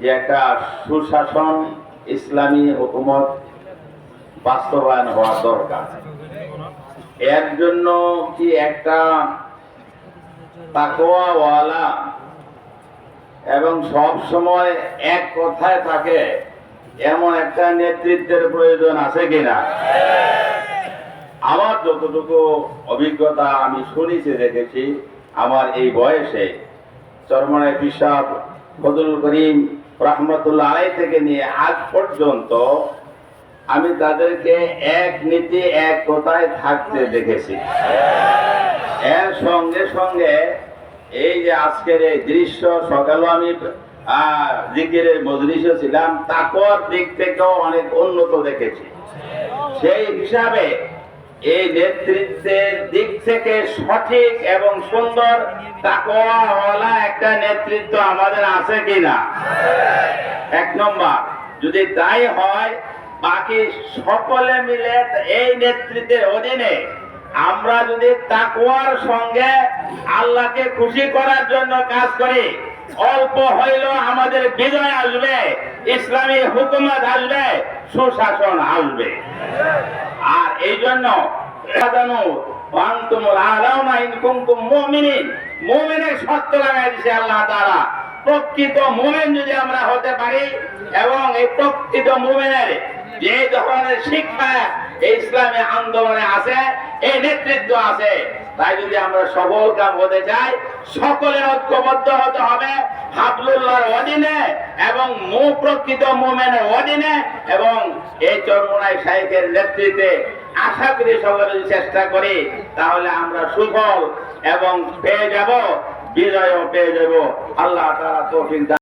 যে একটা সুশাসন ইসলামী হুকুমত বাস্তবায়ন হওয়া দরকার। এর জন্য কি একটা তাকোয়াওয়ালা এবং সব সময় এক কথায় থাকে, এমন একটা নেতৃত্বের প্রয়োজন আছে কিনা? আমার যতটুকু অভিজ্ঞতা আমি শুনেছি, দেখেছি, আমার এই বয়সে চরমনে পিসাব ফজল করিম রহমতুল্লাহ আলাই থেকে নিয়ে আজ পর্যন্ত আমি তাদেরকে এক নীতি, এক কথায় থাকতে দেখেছি। এর সঙ্গে সঙ্গে এই যে আজকের এই দৃশ্য সকালেও আমি জিকিরের ছিলাম তাকর দিক থেকেও অনেক উন্নত দেখেছি। সেই হিসাবে এই নেতৃত্বের দিক থেকে সঠিক এবং সুন্দর তাকওয়াওয়ালা একটা নেতৃত্ব আমাদের আছে কিনা? এক নম্বর, যদি তাই হয়, বাকি সকলে মিলে এই নেতৃত্বের অধীনে আমরা যদি তাকওয়ার সঙ্গে আল্লাহকে খুশি করার জন্য কাজ করি অল্প হইলেও আমাদের বিজয় আসবে, ইসলামী হুকুমত আসবে, সুশাসন আসবে। আর এই জন্য আমরা হতে পারি, এবং এই প্রকৃত যে ধরনের শিক্ষা ইসলামী আন্দোলনে আছে, এই নেতৃত্ব আছে তাই যদি আমরা সবল কাম হতে চাই সকলে ঐক্যবদ্ধ হতে হবে হাবলুল্লাহর অধীনে এবং প্রকৃত মুমেনের অধীনে এবং এই চরমোনাই সাহেবের নেতৃত্বে আশা করি সকলে চেষ্টা করি, তাহলে আমরা সুফল এবং পেয়ে যাব, বিজয়ও পেয়ে যাব। আল্লাহ তারা তৌফিক দান